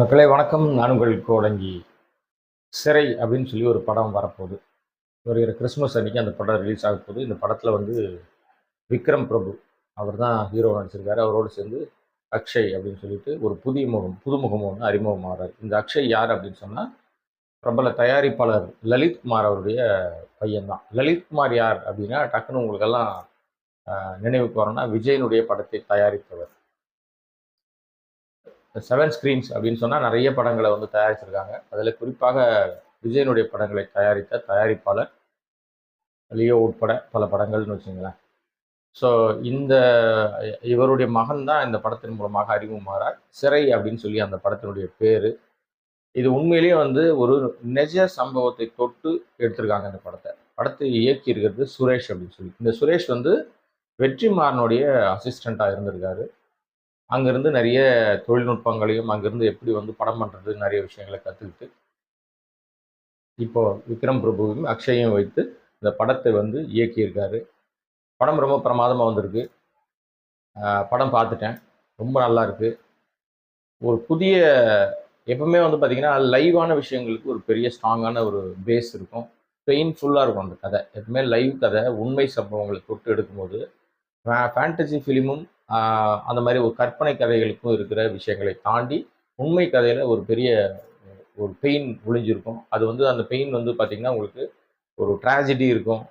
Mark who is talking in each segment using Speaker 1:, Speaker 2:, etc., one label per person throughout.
Speaker 1: மக்களே வணக்கம். நான் உங்கள் கோடங்கி. சிறை அப்படின்னு சொல்லி ஒரு படம் வரப்போகுது. வருகிற கிறிஸ்மஸ் அன்றைக்கி அந்த படம் ரிலீஸ் ஆக போகுது. இந்த படத்தில் வந்து விக்ரம் பிரபு அவர் தான் ஹீரோ நடிச்சிருக்காரு. அவரோடு சேர்ந்து அக்ஷய் அப்படின்னு சொல்லிட்டு ஒரு புதிய முகம் புதுமுகம் ஒன்று அறிமுகமாகிறார் இந்த அக்ஷய் யார் அப்படின்னு சொன்னால் பிரபல தயாரிப்பாளர் லலித் குமார் அவருடைய பையன்தான். லலித் குமார் யார் அப்படின்னா டக்குன்னு உங்களுக்கெல்லாம் நினைவுக்கு வரணும்னா விஜயனுடைய படத்தை தயாரித்தவர். செவன் ஸ்க்ரீன்ஸ் அப்படின்னு சொன்னால் நிறைய படங்களை வந்து தயாரிச்சிருக்காங்க. அதில் குறிப்பாக விஜயனுடைய படங்களை தயாரித்த தயாரிப்பாளர் லியோ உட்பட பல படங்கள்னு வச்சுங்களேன். ஸோ இந்த இவருடைய மகன் தான் இந்த படத்தின் மூலமாக அறிமுகமாகிறார். சிறை அப்படின்னு சொல்லி அந்த படத்தினுடைய பேர். இது உண்மையிலேயே வந்து ஒரு நெஜ சம்பவத்தை தொட்டு எடுத்திருக்காங்க இந்த படத்தை. படத்தை இயக்கி இருக்கிறது சுரேஷ் அப்படின்னு சொல்லி. இந்த சுரேஷ் வந்து வெற்றிமாறனுடைய அசிஸ்டண்ட்டாக இருந்திருக்காரு. அங்கேருந்து நிறைய தொழில்நுட்பங்களையும் அங்கேருந்து எப்படி வந்து படம் பண்ணுறது நிறைய விஷயங்களை கற்றுக்கிட்டு இப்போ விக்ரம் பிரபுவையும் அக்ஷயும் வைத்து இந்த படத்தை வந்து இயக்கியிருக்காரு. படம் ரொம்ப பிரமாதமாக வந்திருக்கு. படம் பார்த்துட்டேன். ரொம்ப நல்லா இருக்குது ஒரு புதிய எப்பவுமே வந்து பார்த்திங்கன்னா லைவான விஷயங்களுக்கு ஒரு பெரிய ஸ்ட்ராங்கான ஒரு பேஸ் இருக்கும். பெயின்ஃபுல்லாக இருக்கும் அந்த கதை. எப்பவுமே லைவ் கதை உண்மை சம்பவங்களை தொட்டு எடுக்கும்போது ஃபேண்டசி ஃபிலிமும் அந்த மாதிரி ஒரு கற்பனை கதைகளுக்கும் இருக்கிற விஷயங்களை தாண்டி உண்மை கதையில் ஒரு பெரிய ஒரு பெயின் ஒளிஞ்சிருக்கும். அது வந்து அந்த பெயின் வந்து பார்த்திங்கன்னா உங்களுக்கு ஒரு ட்ராஜடி இருக்கும்.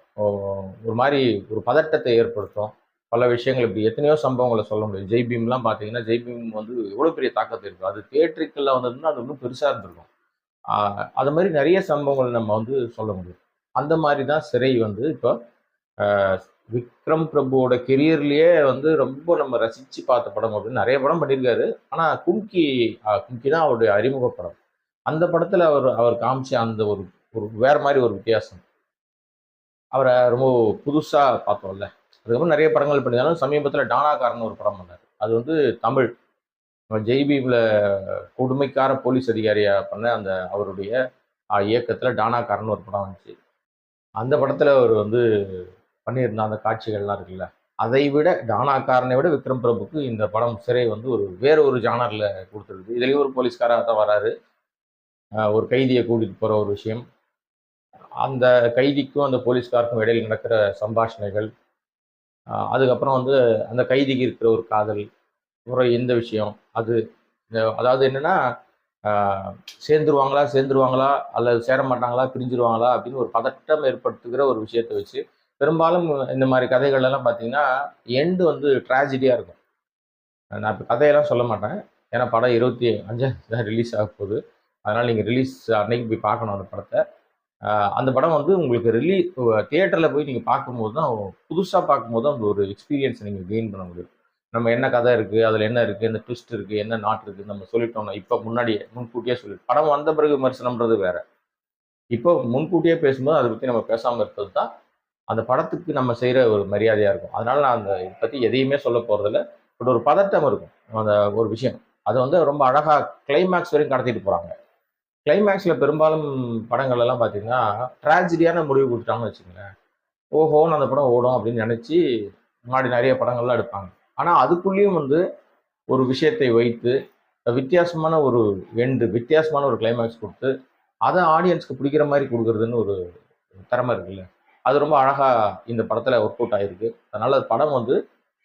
Speaker 1: ஒரு மாதிரி ஒரு பதட்டத்தை ஏற்படுத்தும். பல விஷயங்கள் இப்படி எத்தனையோ சம்பவங்களை சொல்ல முடியும். ஜெய் பீம்லாம் பார்த்தீங்கன்னா ஜெய் பீம் வந்து எவ்வளோ பெரிய தாக்கத்தை இருக்கும் அது தியேட்டருக்குள்ள வந்ததுன்னா அது இன்னும் பெருசாக இருந்திருக்கும். அது மாதிரி நிறைய சம்பவங்கள் நம்ம வந்து சொல்ல முடியும். அந்த மாதிரி தான் சிறை வந்து இப்போ விக்ரம் பிரபுவோட கெரியர்லேயே வந்து ரொம்ப நம்ம ரசித்து பார்த்த படம் அப்படின்னு நிறைய படம் பண்ணியிருக்காரு. ஆனால் கும்கி கும்கி தான் அவருடைய அறிமுக படம். அந்த படத்தில் அவர் அவர் காமிச்ச அந்த ஒரு ஒரு வேறு மாதிரி ஒரு வித்தியாசம். அவரை ரொம்ப புதுசாக பார்த்தோம்ல. அதுக்கப்புறம் நிறைய படங்கள் பண்ணியிருந்தாலும் சமீபத்தில் டானாக்காரன் ஒரு படம் பண்ணார். அது வந்து தமிழ். நம்ம கொடுமைக்கார போலீஸ் அதிகாரியாக பண்ண அந்த அவருடைய இயக்கத்தில் டானாக்காரன் ஒரு படம் வந்துச்சு. அந்த படத்தில் அவர் வந்து பண்ணியிருந்தான் அந்த காட்சிகள்லாம் இருக்குல்ல அதை விட டானாக்காரனை விட விக்ரம் பிரபுக்கு இந்த படம் சிறை வந்து ஒரு வேற ஒரு ஜானரில் கொடுத்துருது இதுலேயும் ஒரு போலீஸ்காராக தான் வராரு. ஒரு கைதியை கூட்டிகிட்டு போகிற ஒரு விஷயம். அந்த கைதிக்கும் அந்த போலீஸ்காருக்கும் இடையில் நடக்கிற சம்பாஷணைகள் அதுக்கப்புறம் வந்து அந்த கைதிக்கு இருக்கிற ஒரு காதல் அப்புறம் எந்த விஷயம் அது அதாவது என்னென்னா சேர்ந்துருவாங்களா சேர்ந்துருவாங்களா அல்லது சேர மாட்டாங்களா பிரிஞ்சிருவாங்களா அப்படின்னு ஒரு பதட்டம் ஏற்படுத்துகிற ஒரு விஷயத்தை வச்சு பெரும்பாலும் இந்த மாதிரி கதைகள் எல்லாம் பார்த்தீங்கன்னா எண்டு வந்து ட்ராஜடியாக இருக்கும். நான் இப்போ கதையெல்லாம் சொல்ல மாட்டேன். ஏன்னா படம் இருபத்தி அஞ்சாம் தான் ரிலீஸ் ஆக போகுது. அதனால் நீங்கள் ரிலீஸ் அன்னைக்கு போய் பார்க்கணும் அந்த படத்தை. அந்த படம் வந்து உங்களுக்கு ரிலீஸ் தியேட்டரில் போய் நீங்கள் பார்க்கும்போது தான் புதுசாக பார்க்கும்போது தான் அந்த ஒரு எக்ஸ்பீரியன்ஸ் நீங்கள் கெயின் பண்ண முடியும். நம்ம என்ன கதை இருக்குது அதில் என்ன இருக்குது என்ன ட்விஸ்ட் இருக்குது என்ன நாட் இருக்குது நம்ம சொல்லிட்டோம்னா இப்போ முன்னாடியே முன்கூட்டியே சொல்லி படம் வந்த பிறகு விமர்சனம்ன்றது வேறு. இப்போ முன்கூட்டியே பேசும்போது அதை பற்றி நம்ம பேசாமல் இருக்கிறது தான் அந்த படத்துக்கு நம்ம செய்கிற ஒரு மரியாதையாக இருக்கும். அதனால் நான் அந்த இதை பற்றி எதையுமே சொல்ல போகிறதில்ல பட் ஒரு பதட்டம் இருக்கும். அந்த ஒரு விஷயம். அது வந்து ரொம்ப அழகாக கிளைமேக்ஸ் வரையும் கடத்திட்டு போகிறாங்க கிளைமேக்ஸில் பெரும்பாலும் படங்கள் எல்லாம் பார்த்தீங்கன்னா ட்ராஜடியான முடிவு கொடுத்துட்டாங்கன்னு வச்சுக்கோங்களேன். ஓஹோன்னு அந்த படம் ஓடும் அப்படின்னு நினச்சி முன்னாடி நிறைய படங்கள்லாம் எடுப்பாங்க. ஆனால் அதுக்குள்ளேயும் வந்து ஒரு விஷயத்தை வைத்து வித்தியாசமான ஒரு எண்டு வித்தியாசமான ஒரு கிளைமேக்ஸ் கொடுத்து அதை ஆடியன்ஸ்க்கு பிடிக்கிற மாதிரி கொடுக்குறதுன்னு ஒரு திறமை இருக்குல்ல? அது ரொம்ப அழகாக இந்த படத்தில் ஒர்க் அவுட் ஆகிருக்கு அதனால் அது படம் வந்து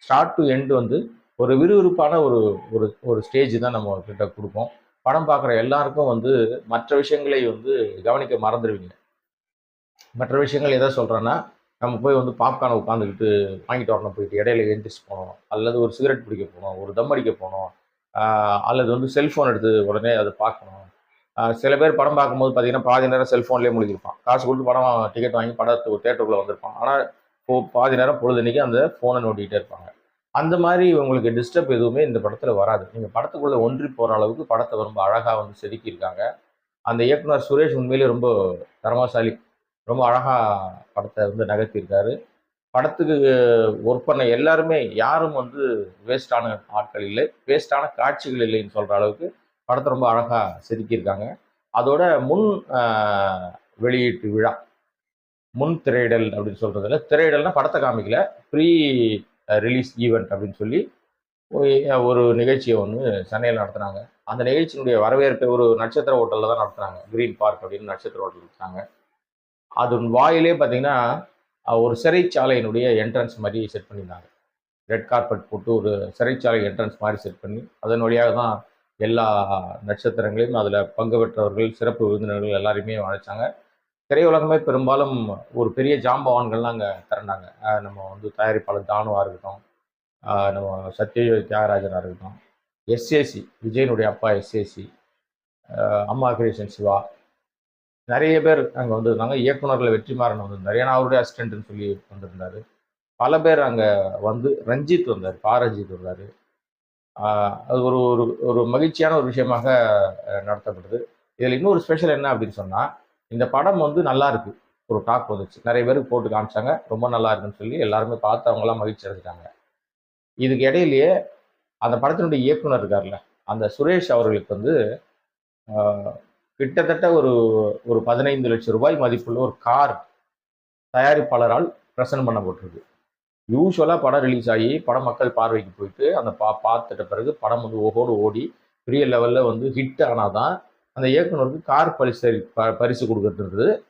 Speaker 1: ஸ்டார்ட் டு எண்டு வந்து ஒரு விறுவிறுப்பான ஒரு ஒரு ஒரு ஸ்டேஜ் தான் நம்ம கிட்ட கொடுப்போம் படம் பார்க்குற எல்லாருக்கும் வந்து மற்ற விஷயங்களை வந்து கவனிக்க மறந்துடுவீங்க. மற்ற விஷயங்கள் எதை சொல்கிறேன்னா நம்ம போய் வந்து பாப்கார்னை உட்காந்துக்கிட்டு வாங்கிட்டு வரணும் போயிட்டு இடையில எழுந்திரிச்சு போனோம் அல்லது ஒரு சிகரெட் பிடிக்க போனோம் ஒரு தம் அடிக்க போனோம் அல்லது வந்து செல்ஃபோன் எடுத்து உடனே அதை பார்க்கணும். சில பேர் படம் பார்க்கும்போது பார்த்தீங்கன்னா பாதி நேரம் செல்ஃபோன்லேயே முழுகிருப்பான் காசு கொடுத்து படம் டிக்கெட் வாங்கி படத்துக்கு தேட்டருக்குள்ளே வந்திருப்பான். ஆனால் இப்போ பாதி நேரம் பொழுதுனைக்கு அந்த ஃபோனை நோட்டிகிட்டே இருப்பாங்க. அந்த மாதிரி உங்களுக்கு டிஸ்டர்ப் எதுவுமே இந்த படத்தில் வராது. நீங்கள் படத்துக்குள்ளே ஒன்றி போகிற அளவுக்கு படத்தை ரொம்ப அழகாக வந்து செதுக்கியிருக்காங்க. அந்த இயக்குனர் சுரேஷ் உண்மையிலே ரொம்ப தரமாசாலி ரொம்ப அழகாக படத்தை வந்து நகர்த்தியிருக்காரு. படத்துக்கு ஒர்க் பண்ண எல்லாருமே யாரும் வந்து வேஸ்டான ஆட்கள் இல்லை. வேஸ்டான காட்சிகள் இல்லைன்னு சொல்கிற அளவுக்கு படத்தை ரொம்ப அழகாக செதுக்கியிருக்காங்க. அதோட முன் வெளியீட்டு விழா முன் திரையிடல் அப்படின்னு சொல்கிறதுல திரையிடல்னா படத்தை காமிக்கல ப்ரீ ரிலீஸ் ஈவெண்ட் அப்படின்னு சொல்லி ஒரு நிகழ்ச்சியை ஒன்று சென்னையில் நடத்துனாங்க. அந்த நிகழ்ச்சியினுடைய வரவேற்பை ஒரு நட்சத்திர ஹோட்டலில் தான் நடத்துனாங்க. கிரீன் பார்க் அப்படின்னு நட்சத்திர ஹோட்டல் நடத்துனாங்க. அதன் வாயிலே பார்த்தீங்கன்னா ஒரு சிறைச்சாலையினுடைய என்ட்ரன்ஸ் மாதிரி செட் பண்ணியிருந்தாங்க. ரெட் கார்பெட் போட்டு ஒரு சிறைச்சாலை என்ட்ரன்ஸ் மாதிரி செட் பண்ணி அதன் வழியாக தான் எல்லா நட்சத்திரங்களையும் அதில் பங்கு பெற்றவர்கள் சிறப்பு விருந்தினர்கள் எல்லாரையுமே அழைச்சாங்க. திரையுலகமே பெரும்பாலும் ஒரு பெரிய ஜாம்பவான்கள்லாம் அங்கே திரண்டாங்க. நம்ம வந்து தயாரிப்பாளர் தானுவா இருக்கட்டும் நம்ம சத்யஜோதி தியாகராஜனாக இருக்கட்டும் எஸ்ஏசி விஜயனுடைய அப்பா எஸ்ஏசி அம்மா கிரியேஷன் சிவா நிறைய பேர் அங்கே வந்திருந்தாங்க. இயக்குனர்கள் வெற்றிமாறன் வந்திருந்தார். ஏன்னா அவருடைய அசிஸ்டன்ட்னு சொல்லி வந்திருந்தார். பல பேர் அங்கே வந்து ரஞ்சித் வந்தார் பா ரஞ்சித் வந்தார். அது ஒரு ஒரு ஒரு மகிழ்ச்சியான ஒரு விஷயமாக நடத்தப்பட்டது. நடத்தப்படுது இதில் இன்னொரு ஸ்பெஷல் என்ன அப்படின்னு சொன்னால் இந்த படம் வந்து நல்லா இருக்கு. ஒரு டாக் வந்துச்சு. நிறைய பேருக்கு போட்டு காமிச்சாங்க. ரொம்ப நல்லா இருக்குன்னு சொல்லி எல்லாருமே பார்த்து அவங்களாம் மகிழ்ச்சி அடைஞ்சிட்டாங்க. இதுக்கு இடையிலேயே அந்த படத்தினுடைய இயக்குனர் இருக்கார்ல அந்த சுரேஷ் அவர்களுக்கு வந்து கிட்டத்தட்ட ஒரு ஒரு பதினைந்து லட்சம் ரூபாய் மதிப்புள்ள ஒரு கார் தயாரிப்பாளரால் பிரசன்ட் பண்ணப்பட்டிருக்கு. யூஸ்வலாக படம் ரிலீஸ் ஆகி படம் மக்கள் பார்வைக்கு போயிட்டு அந்த பா பார்த்துட்ட பிறகு படம் வந்து ஓகோடு ஓடி பெரிய லெவலில் வந்து ஹிட் ஆனால் தான் அந்த இயக்குனருக்கு கார் பரிசு ப பரிசு கொடுக்கறதுன்றது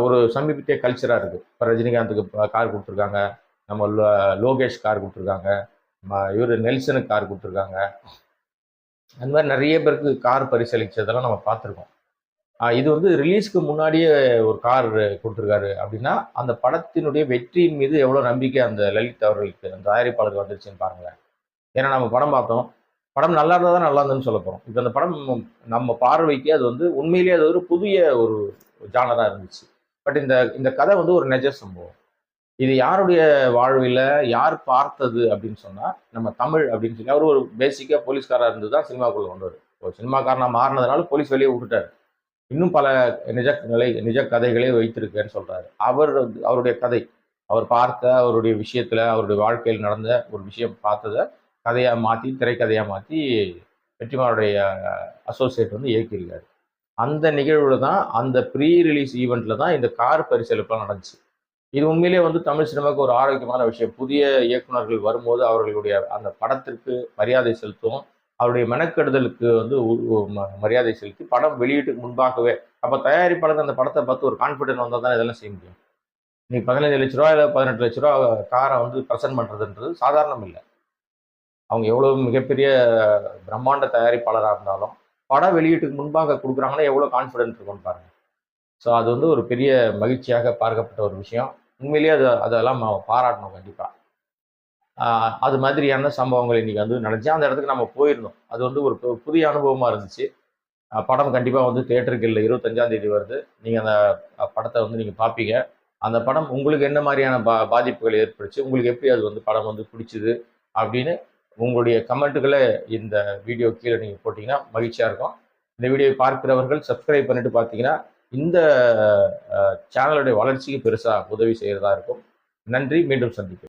Speaker 1: ஒரு சமீபத்திய கல்ச்சராக இருக்குது இப்போ ரஜினிகாந்துக்கு கார் கொடுத்துருக்காங்க. நம்ம லோ- லோகேஷ் கார் கொடுத்துருக்காங்க. இவர் நெல்சனுக்கு கார் கொடுத்துருக்காங்க. அந்த மாதிரி நிறைய பேருக்கு கார் பரிசளிச்சதெல்லாம் நம்ம பார்த்துருக்கோம். இது வந்து ரிலீஸ்க்கு முன்னாடியே ஒரு கார் கொடுத்துருக்காரு. அப்படின்னா அந்த படத்தினுடைய வெற்றியின் மீது எவ்வளோ நம்பிக்கை அந்த லலித் அவர்களுக்கு அந்த தயாரிப்பாளருக்கு வந்துருச்சுன்னு பாருங்களேன். ஏன்னா நம்ம படம் பார்த்தோம். படம் நல்லா இருந்தால் தான் நல்லா இருந்ததுன்னு சொல்ல போகிறோம் இப்போ அந்த படம் நம்ம பார்வைக்கு அது வந்து உண்மையிலேயே அது ஒரு புதிய ஒரு ஜானராக இருந்துச்சு. பட் இந்த இந்த கதை வந்து ஒரு நெஜ சம்பவம். இது யாருடைய வாழ்வில் யார் பார்த்தது அப்படின்னு சொன்னால் நம்ம தமிழ் அப்படின்னு சொல்லி அவர் ஒரு பேசிக்காக போலீஸ்காராக இருந்து தான் சினிமாக்குள்ளே வந்தார் ஒரு சினிமாக்காரனாக மாறினதுனால போலீஸ் வெளியே விட்டுட்டார். இன்னும் பல நிஜ நிலை நிஜ கதைகளை வைத்திருக்கேன்னு சொல்றாரு. அவர் அவருடைய கதை அவர் பார்த்த அவருடைய விஷயத்துல அவருடைய வாழ்க்கையில் நடந்த ஒரு விஷயம் பார்த்ததை கதையா மாத்தி திரைக்கதையா மாத்தி வெற்றிமாருடைய அசோசியேட் வந்து இயக்கியிருக்காரு. அந்த நிகழ்வுல தான் அந்த ப்ரீ ரிலீஸ் ஈவெண்ட்ல தான் இந்த கார் பரிசளிப்புலாம் நடந்துச்சு. இது உண்மையிலேயே வந்து தமிழ் சினிமாவுக்கு ஒரு ஆரோக்கியமான விஷயம். புதிய இயக்குனர்கள் வரும்போது அவர்களுடைய அந்த படத்திற்கு மரியாதை செலுத்தும் அவருடைய மெனக்கெடுதலுக்கு வந்து ம- மரியாதை செலுத்தி படம் வெளியீட்டுக்கு முன்பாகவே அப்போ தயாரிப்பாளர் அந்த படத்தை பார்த்து ஒரு கான்ஃபிடென்ட் வந்தால் தான் இதெல்லாம் செய்ய முடியும்? நீ பதினஞ்சு லட்ச ரூபா இல்லை பதினெட்டு லட்ச ரூபா காரை வந்து ப்ரெசென்ட் பண்ணுறதுன்றது சாதாரணம் இல்லை. அவங்க எவ்வளோ மிகப்பெரிய பிரம்மாண்ட தயாரிப்பாளராக இருந்தாலும் படம் வெளியீட்டுக்கு முன்பாக கொடுக்குறாங்கன்னா எவ்வளோ கான்ஃபிடென்ட் இருக்கும்னு பாருங்க. ஸோ அது வந்து ஒரு பெரிய மகிழ்ச்சியாக பார்க்கப்பட்ட ஒரு விஷயம். உண்மையிலேயே அது அதெல்லாம் பாராட்டணும் கண்டிப்பாக அது மாதிரியான சம்பவங்கள் இன்னைக்கு வந்து நடந்துச்சு. அந்த இடத்துக்கு நம்ம போயிருந்தோம். அது வந்து ஒரு புதிய அனுபவமாக இருந்துச்சு. படம் கண்டிப்பாக வந்து தேட்டருக்கு இல்லை இருபத்தஞ்சாம் தேதி வருது. நீங்கள் அந்த படத்தை வந்து நீங்கள் பார்ப்பீங்க அந்த படம் உங்களுக்கு என்ன மாதிரியான பா பாதிப்புகள் ஏற்படுச்சு? உங்களுக்கு எப்படி அது வந்து படம் வந்து பிடிச்சிது? அப்படின்னு உங்களுடைய கமெண்ட்டுகளை இந்த வீடியோ கீழே நீங்கள் போட்டிங்கன்னா மகிழ்ச்சியாக இருக்கும். இந்த வீடியோவை பார்க்கிறவர்கள் சப்ஸ்கிரைப் பண்ணிட்டு பார்த்தீங்கன்னா இந்த சேனலுடைய வளர்ச்சிக்கு பெருசாக உதவி செய்கிறதா இருக்கும். நன்றி. மீண்டும் சந்திப்போம்.